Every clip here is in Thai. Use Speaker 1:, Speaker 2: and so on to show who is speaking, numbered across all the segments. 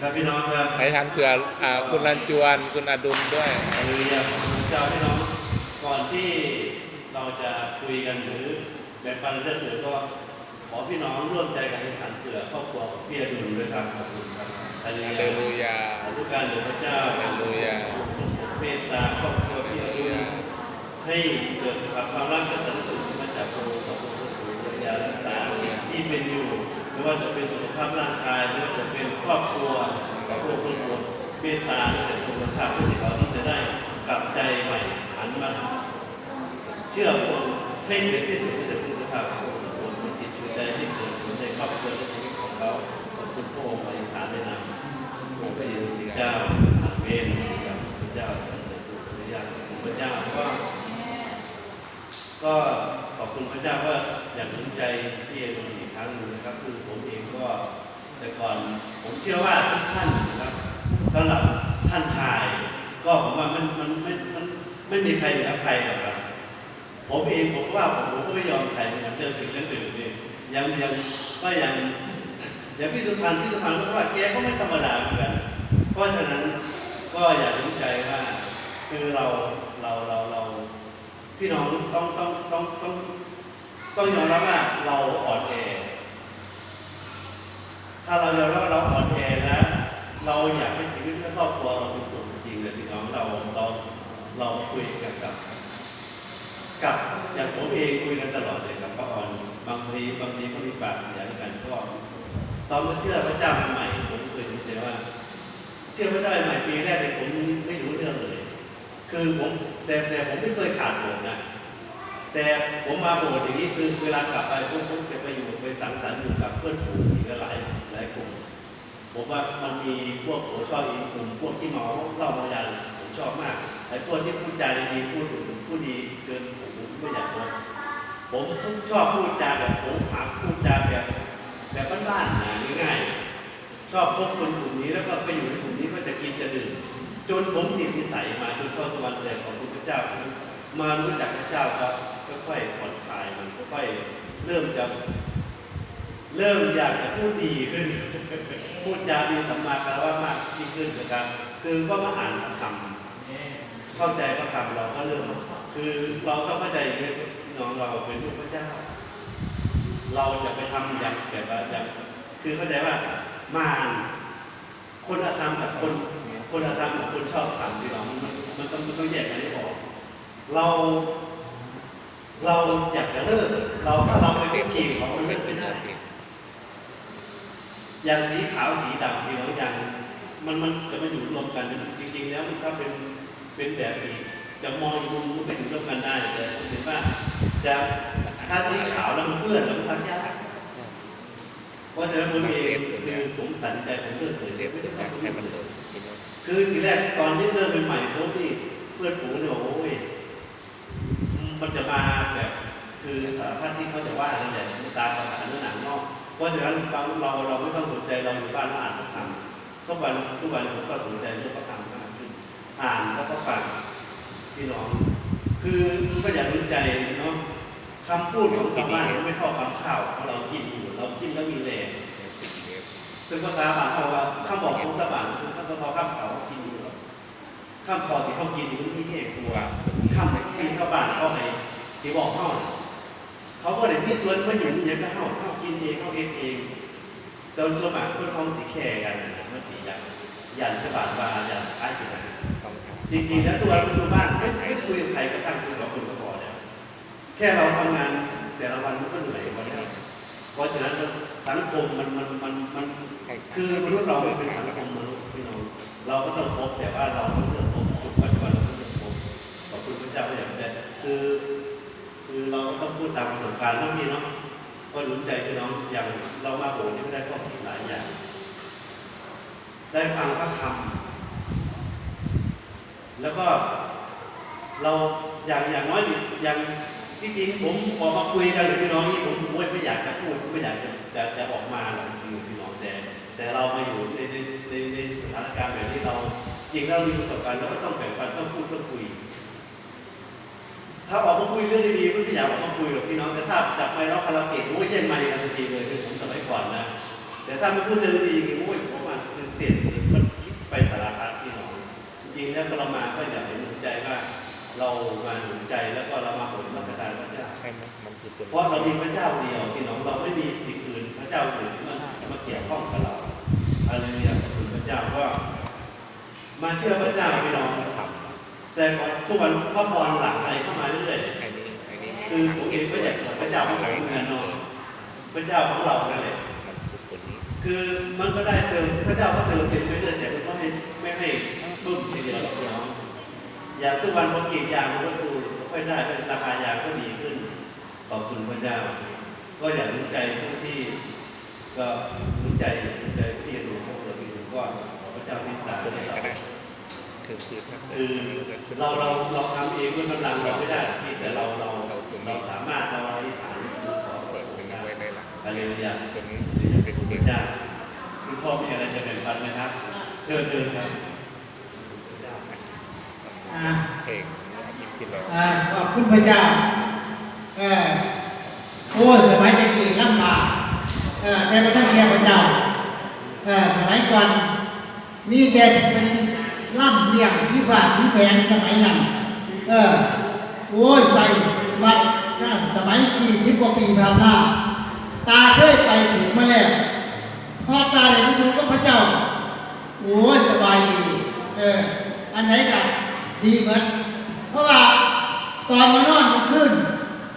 Speaker 1: ครับพี่น้องครับ
Speaker 2: ให้ทานเผื่ออ่าคุณรันจวนคุณอดุลด้วย
Speaker 1: หรืออย่างเจ้าพี่น้องก่อนที่เราจะคุยกันหรือแบ่งปันเรื่องอื่นก็ขอพี่น้องร่วมใจกันในฐานเผื่อครอบครัวของพี่อดุลด้วยครับขอบคุณครับฮาเล
Speaker 2: ฮาเลลูยา
Speaker 1: สาธุการแด่พระเจ้า
Speaker 2: ฮาเลลูยา
Speaker 1: เมตตาครอบครัวพี่อดุลให้เกิดความรักและสันติสุขมาจากพระองค์ของพระองค์อย่ารักษาสิ่งที่เป็นอยู่ไม่ว่าจะเป็นสุขภาพร่างกายไม่ว่าจะเป็นครอบครัว มตตาและคุณภาพที่เขาที่จะได้กลับใจใหม่หันมาเชื่อผมให้ถึงที่สุดที่จะคุณภาพของคนมีจิตใจให้เกิดผลในครอบครัวและชีวิตของเขาขอบคุณพระองค์อธิษฐานในนามองพระเยซูคริสต์เจ้าอาเมนครับพระเจ้าสรรเสริญพระเจ้าพระเจ้าก็ก็ขอบคุณพระเจ้าว่าอย่ากหนุนใจที่เอ็นอีกครั้งหนึงนะครับ คือผมเองก็แต่ก่อนผมเชื่อว่าทุกท่านนะครับ สำหรับท่านชาย ก็ผมว่ามันมันไม่มันไม่มีใครเหนือใครหรอกครับ ผมเองผมว่าผมผมก็ไม่ยอมใครเหมือนกันเรื่องสิ่งเรื่องอื่นนี่ยังยังก็ยังอย่างพี่สุพรรณพี่สุพรรณก็ว่าแกก็ไม่ธรรมดาเหมือนกันเพราะฉะนั้นก็อยากรู้ใจว่าคือเราเราเราเราพี่น้องต้องต้องต้องต้องต้องยอมรับว่าเราอ่อนแอถ้าเรายอมรับว่าเราอ่อนแอนะ เราอยากให้ชีวิตและครอบครัวเราเป็นสุขจริงเลยพี่น้องเราเราเราคุยกันกับ กับอย่างผมเองคุยกันตลอดเลยกับป้าอ่อนบางทีบางทีก็มีปากเสียงกันก็ตอนมาเชื่อพระเจ้าใหม่ผมเคยรู้ใจว่า เชื่อพระเจ้าใหม่ปีแรกเนี่ยผมไม่รู้เรื่องเลย คือผมแต่แต่ผมไม่เคยขาดโบสถ์นะแต่ผมมาโบสถ์อย่างนี้คือเวลากลับไปผมผมจะไปอยู่ไปสังสรรค์อยู่กับเพื่อนฝูงอีกหลายหลายกลุ่ม ผมว่ามันมีพวกผมชอบอีกกลุ่มพวกที่เมาเล้ามายาผมชอบมากไอ้พวกที่พูดจาดีพูดพูดดีเกินผมไม่อยากพบผมชอบพูดจาแบบผมหาพูดจาแบบแบบบ้านๆนะง่ายๆชอบพบคนกลุ่มนี้แล้วก็ไปอยู่ในกลุ่มนี้ก็จะกินจะดื่มจนผมจิตนิสัยมาจนเข้าสวรรค์เลยของพระเจ้า มารู้จักพระเจ้าครับค่อยๆผ่อนคลายมันค่อยๆเริ่มจะ เริ่มอยากจะพูดดีขึ้น พูดจามีสัมมาคารวะมากยิ่งขึ้นนะครับ คือก็มาอ่านพระคำเข้าใจพระคำเราก็เริ่ม คือเราต้องเข้าใจว่างนี้พี่น้องเราเป็นลูกพระเจ้า เราจะไปทำอย่างแบบว่าอย่างคือเข้าใจว่ามารคนอธรรมกับคนคนอธรรมกับคนชอบธรรมพี่น้องมันมันต้องมันต้องแยกกันให้ออกเราเราอยากจะเลิก เราถ้าเราไปคุกคีกับเขามันไม่ได้ อย่างสีขาวสีดำพี่น้องอย่างมันมันจะมาอยู่รวมกันจริงๆ แล้วมันถ้าเป็นเป็นแบบอีกจะมองมุมมันก็อยู่ร่วมกันได้แต่ผมเห็นว่าจะถ้าสีขาวแล้วมันเปื้อนแล้วมันทักยากเพราะฉะนั้นผมเองคือผมตัดใจผมเลิกเลย
Speaker 2: เสียบ
Speaker 1: ไม่ได้
Speaker 2: อยาก
Speaker 1: ทำ
Speaker 2: ให้มัน
Speaker 1: คือทีแรกตอนที่เริ่มใหม่ๆผมนี่เพื่อนฝูงเนี่ยบอกโอ้ยมันจะมาแบบ คือสารพัดที่เขาจะว่านั่นแหละตามภาษาเนื้อหนัง เพราะฉะนั้นบางเราเราไม่ต้องสนใจเราอยู่บ้านเราอ่านพระธรรมทุกวันทุกวันผมก็สนใจเรื่องพระธรรมมากขึ้นอ่านแล้วก็ฟังพี่น้อง คือก็อย่ารู้ใจเนาะคำพูดของชาวบ้านไม่เท่าคำข้าวของเรากินอยู่เรากินแล้วมีแรงซึ่งภาษาบาลเขาว่าข้าบอกของตะบานคือข้าตะทอข้ามเขากินอยู่แล้วข้ามคอที่เขากินอยู่นี่แห้งตัวข้ามซีข้าบ้านเขาให้ที่บอกเขา เขาก็เลยพี่ชวนมาอยู่เนี่ยก็เข้าเข้ากินเองเข้าเองเองจนสมัครคนท้องสีแข่กันนะมันสีอย่างยันสบานบายันท้ายกันนะจริงๆแล้วตัวเราดูบ้านไม่ไม่คุยใครก็ตั้งคุยกับคนก็พอแล้วแค่เราทำงานแต่ละวันมันก็เหนื่อยพอแล้วเพราะฉะนั้นสังคมมันมันมันมันคือมนุษย์เราเป็นสังคมมนุษย์พี่น้องเราก็ต้องพบแต่ว่าเรา ต้องพูดตามประสบการณ์แล้วพี่เนาะก็หนุนใจพี่น้องอย่างเรามาโบสถ์นี่ได้ข้อคิดหลายอย่าง ได้ฟังพระคำแล้วก็เราอย่างอย่างน้อยอย่างที่จริงผมออกมาคุยกันกับพี่น้องนี่ผมไม่อยากจะพูดไม่อยากจะจะจะออกมาหรอกจริงพี่น้องแต่แต่เรามาอยู่ในในในในสถานการณ์แบบที่เราจริงเรามีประสบการณ์เราก็ต้องแบ่งปันต้องพูดต้องคุย ถ้าออกมาคุยเรื่องดีๆไม่อยากออกมาคุยหรอกพี่น้องแต่ถ้าจับไมค์ร้องคาราโอเกะโอ้ยเช่นไมค์กันทันทีเลยคือผมสมัยก่อนนะ แต่ถ้าไม่พูดเรื่องดีๆโอ้ยผมว่าคือเตียนหรือมันไปสารพัดพี่น้องจริงๆแล้วเรามาก็อยากให้หนุนใจว่าเรามาหนุนใจแล้วก็เรามาผลมาตรการพระเจ้า
Speaker 2: ใช่ไหมมันคือตัว
Speaker 1: เพราะเรามีพระเจ้าเดียวพี่น้องเราไม่มีสิ่งอื่นพระเจ้าอื่นมามาเกี่ยวข้องกับเราอะไรเนี่ยขอบคุณพระเจ้าก็มาเชื่อพระเจ้าพี่น้อง
Speaker 2: ท
Speaker 1: แต่พอทุกวันพระพรหลั่งไหลเข้ามาเรื่อยๆคือผมเองก็อยากเกิดพระเจ้าของผมเหมือนกันเนาะพระเจ้าของเรานั่นแหละ
Speaker 2: คือ
Speaker 1: มันก็ได้เติมพระเจ้าก็เติมเต็มไปเรื่อยแต่ก็ไม่ไม่ให้บึ้มทีเดียวหรอกพี่น้องอย่างทุกวันพอกรีดยามันก็ดูค่อยได้เป็นราคายาก็ดีขึ้นขอบคุณพระเจ้าก็อยากรู้ใจผู้ที่ก็รู้ใจรู้ใจที่จะดูพวกเราดูก็พระเจ้าพิจาร
Speaker 2: ตัวไหน
Speaker 1: ณา
Speaker 2: ก็ได้คือคือถ้าเกิด
Speaker 1: คือ
Speaker 2: เกิดขึ้น
Speaker 1: เราเราเราทำเองด้วยกำลังเราไม่ได้ที่แต่เราเรา
Speaker 2: เราตรงนี้
Speaker 1: เราสามารถเราอธิษฐานขอ
Speaker 2: เปิดเป็นเอาไว้ได้ละ
Speaker 1: ฮาเลลูยา
Speaker 2: ตัวนี้
Speaker 1: จะ
Speaker 2: เป็
Speaker 1: เป็นน
Speaker 2: เด็
Speaker 1: พ
Speaker 2: ก
Speaker 1: ระเจ้าคุณพ่อมีอะไรจะแบ่งปันไหมครับเชิญเชิญครับ
Speaker 3: อ่า
Speaker 2: เพลงอินที่เรา
Speaker 3: อ่าขอบคุณพระเจ้าเออโอ้ยสมัยตะกี้ลำบากเออแต่ไม่ต้องเชียร์พระเจ้าเออสมัยก่อนมีแต่เป็น ล่ำเลียงที่ว่าที่แพงสมัยนั้นเออโอ้ยไปวัดนั่นสมัยกี่สิบกว่าปีผ่านมาตาเคยไปถึงมาแล้วพอตาได้รู้ก็พระเจ้าโอ้ยสบายดีเอออันไหนกันดีเหมือนเพราะว่าตอนมานอนมันขึ้น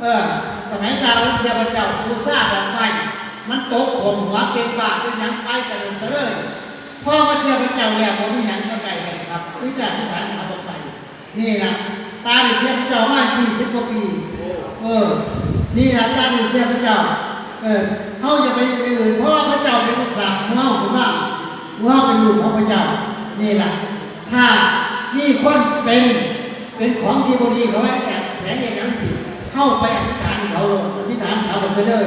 Speaker 3: เออสมัยเจ้าเจ้าพระเจ้าผู้ทราบแบบไปมันตกผมหัวเป็นบาเป็นยังไปแต่เดินไปเลย พ่อมาเชื่อพระเจ้าแล้วผมมีหยังก็ไกลเลยครับวิจารณ์ที่ฐานมาตกไป นี่นะตาเชื่อพระเจ้ามายี่สิบกว่าปีเออ นี่นะตาเชื่อพระเจ้า เออเขาจะไปอื่นเพราะว่าพระเจ้าเป็นลูกสาวของเราผมว่าว่าเป็นลูกของพระเจ้า นี่แหละถ้ามีคนเป็นเป็นของที่บดีเขาแอบแผลอย่างนั้นสิเข้าไปอธิษฐานเขาลงอธิษฐานเขาลงไปเลย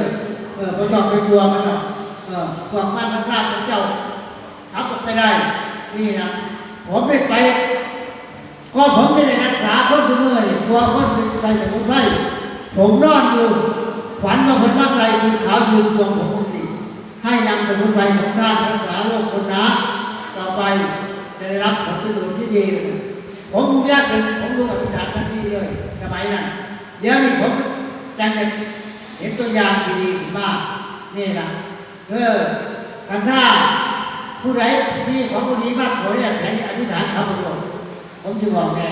Speaker 3: เออพระเจ้าไปกลัวมันหรอกเออความมั่นพระทราบพระเจ้า ทับออกไปได้ นี่นะผมได้ไป ก็ผมจะได้รักษาคนเสมอนี่กลัวคนใจสมุนไพรผมนอนอยู่ฝันว่าคนมาใส่ชุดขาวยืนควงผมสิให้นำสมุนไพรของท่านรักษาโรคคนนะต่อไปจะได้รับผลประโยชน์ที่ดี ผมรู้ยากเป็นผมรู้อธิษฐานทันทีเลยสมัยนั้นเดี๋ยวนี้ผมจังจะเห็นตัวอย่างที่ดีมากนี่นะเออคันท่า ผู้ใดที่ของผู้นี้มากขออยากแข่งอธิษฐานเขาประโยชน์ผมจะบอกแน่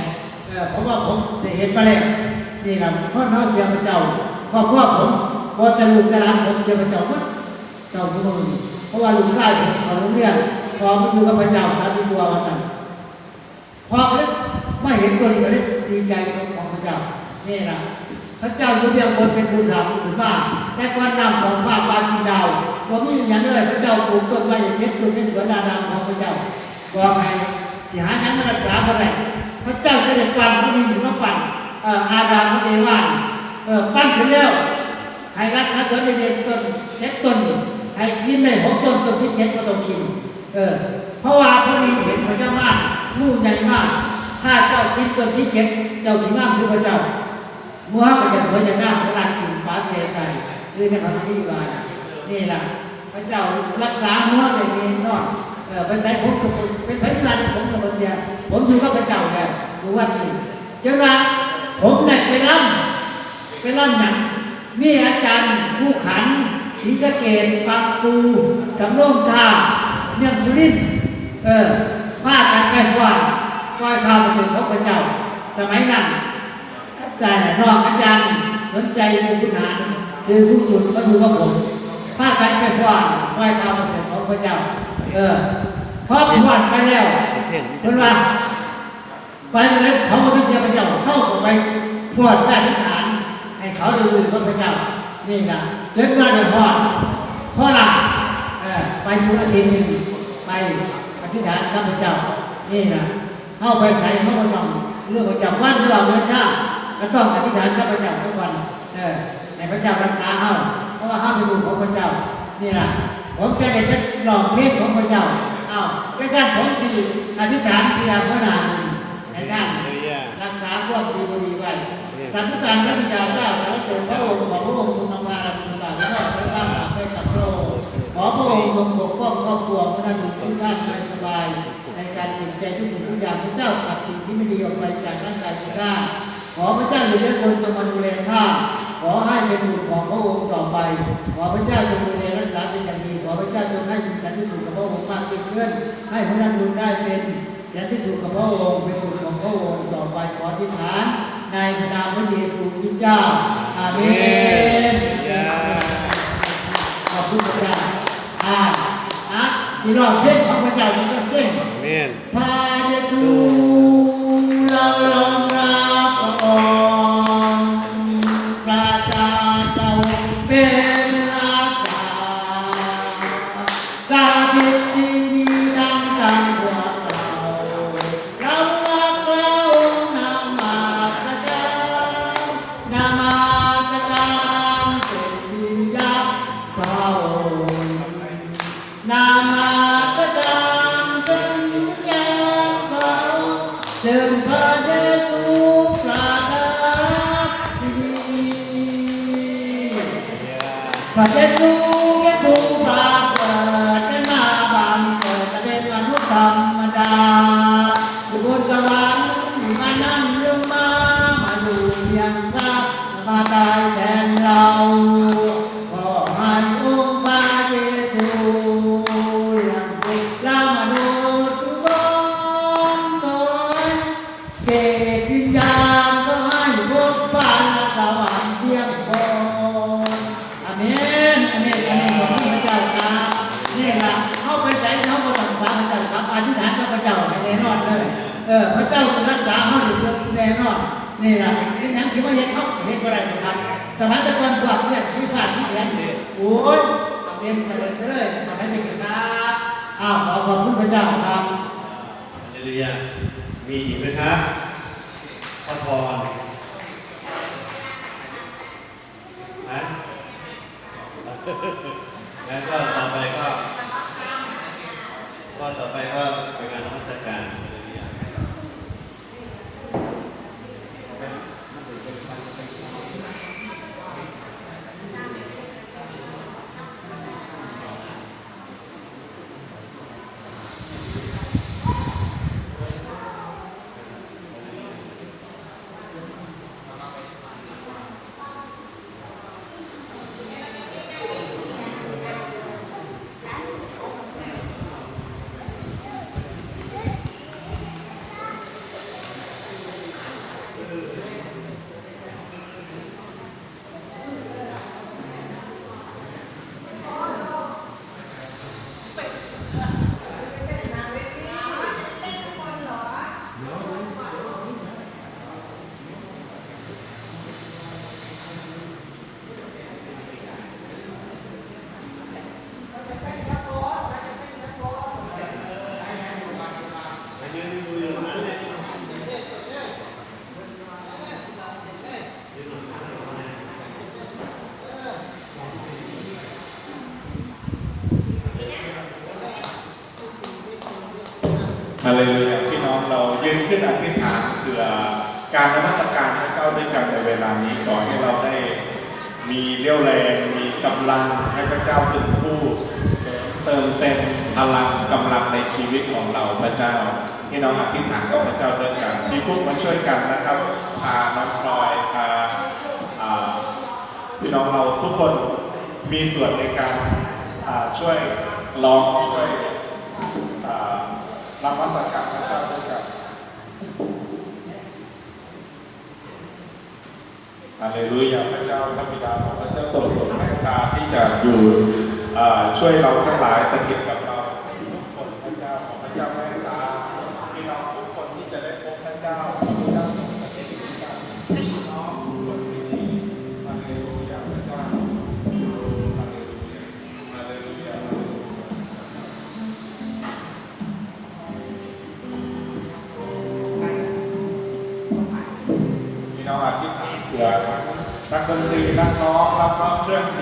Speaker 3: เออเพราะว่าผมได้เห็นมาแล้วนี่นะพ่อน้องเสียพระเจ้าพ่อพ่อผมพอจะลูกจะหลานผมเสียพระเจ้าหมดเจ้าทุกคนเพราะว่าลุงได้ผมเขาโรงเรียนพอมาอยู่กับพระเจ้าสาธิตัววันนั้นพอเขาเลยไม่เห็นตัวนี้ก็เลยดีใจของพระเจ้านี่นะ พระเจ้าอยู่เรียงบนเป็นภูเขาถึงบ้าแต่ก่อนนำของฟ้าปาจินดาวผมมีอย่างเลยพระเจ้าปลูกต้นไม้อย่างเช่นต้นเป็นสวนนาดำของพระเจ้าบอกให้ที่หานั้นมารักษาบ่ได้พระเจ้าจะได้ปั้นผู้นี้หนึ่งมาปั้นเอ่ออาดามเดวานปั้นถึงแล้วให้รักษาต้นเด็กต้นเจ็ดต้นให้กินได้หกต้นต้นที่เจ็ดก็ต้องกินเออเพราะว่าพอดีเห็นพระเจ้ามากลูกใหญ่มาก ถ้าเจ้ากินต้นที่เจ็ดเจ้าถึงงามคือพระเจ้า มื่อพระเจ้าหัวจะงามเวลากินฟ้าเทไก่คือในพระพิบาลนี่แหละพระเจ้ารักษาหัวเลยนี่นอนเออเป็นใจผมเป็นพระราชผมกับคนเดียผมอยู่กับพระเจ้าแล้วดูว่านี่เจ้าว่าผมได้ไปร่ำไปร่ำหนังมีอาจารย์ผู้ขันศรีสะเกดปักปูสำโรงท่าเนื่องสุรินเออพากันไปไหว้ไหว้ข้าวพระเจ้าพระเจ้าสมัยนั้น อาจารย์นอกอาจารย์สนใจในพุทธานคือผู้จุดมาดูกับผมพากันไปไหว้ไหว้ข้าวพระเจ้าพระเจ้า เออพอผ่อนไปแล้วเพิ่นว่าไปเลยเขาก็ต้องเสียพระเจ้าเข้าไปพวดได้ทิฏฐาน ให้เขาดูดูพระเจ้า นี่นะเดินมาเดินพอดพ่อหลังไปอยู่อาทิตย์หนึ่งไปอธิษฐานกับพระเจ้า นี่นะเข้าไปใส่เขาก็ต้องเรื่องพระเจ้าวันที่เราเดินทา ก็ต้องอธิษฐานกับพระเจ้าทุกวันเออให้พระเจ้ารักษาเขาเพราะว่าเขาเป็นบุตรของพระเจ้านี่นะผมจะได้เป็นหลอกเพศของพระเจ้าอ้าวแค่ท่านผมที่อธิษฐานที่อาพระนามในท่านรักษาความดีบดีไว้สันติการพระบิดาเจ้าแล้วเกิดพระองค์ของพระองค์ทรงนำมาเราเป็นบาตรแล้วก็พระข้ามไปกับพระองค์ขอพระองค์ทรงปกป้องครอบครัวพระนันทุกท่านในใจทุกสิ่งทุกอย่างพระเจ้าขับสิ่งที่ไม่ดีออกไปจากร่างกายของข้า ขอพระเจ้าอยู่ในคนจงมาดูแลข้าขอให้เป็นบุตรของพระองค์ต่อไป ขอพระเจ้าจงดูแลรักษาเป็นอย่างดี ขอพระเจ้าจงให้มีสันติสุขกับพระองค์มากยิ่งขึ้น ให้พระนั้นบุญได้เป็นสันติสุขกับพระองค์เป็นบุตรของพระองค์ต่อไปขอที่ฐานในพระนามพระเยซูคริสต์เจ้าอาเมนขอบคุณพระเจ้าอ่าอะที่รอบเพลงของพระเจ้านี่ก็เพลง
Speaker 1: เมน
Speaker 3: พาเยซูานั่งลงมามาอยู่เพียงข้ามาตายแท ระเจ้าจะรักษาเขาอยู่เรื่องแน่นอนนี่แหละเป็นอย่างที่ว่าเห็นเขาเห็นอะไรนะครับสมัยตะกอนกว่าเพื่อนที่ผ่านที่เรียนโอ้ยเรียนเจริญเลยสมัยเด็กครับอ้าวขอขอบคุณพระเจ้าครับ
Speaker 1: เฮเลลูยมีอีกไหมครับพระพรฮะแล้วก็ต่อไปก็ก็ต่อไปก็เป็นงานนมัสการเฮเลลูยา ไปยืนดูอยู่ตรงนั้นเลยยืนตรงนั้นเลย
Speaker 4: ฮา เลลูยาพี่น้องเรายืนขึ้นอธิษฐานเพื่อการนมัสการพระเจ้าด้วยกันในเวลานี้ขอให้เราได้มีเรี่ยวแรงมีกำลังให้พระเจ้าเป็นผู้เติมเต็มพลังกำลังในชีวิตของเราพระเจ้าพี่น้องอธิษฐานกับพระเจ้าด้วยกันมีพวกมาช่วยกันนะครับพาน้องพลอยพาพี่น้องเราทุกคนมีส่วนในการช่วยร้องช่วย รับวัสการพระเจ้าด้วยกันฮาเลลูยาพระเจ้าพระบิดาของพระเจ้าทรงโปรดเมตตาที่จะอยู่ช่วยเราทั้งหลายสถิตกับเราทุกคนพระเจ้าของพระเจ้าแม่ นักดนตรีนับน้องเครื่องเสียง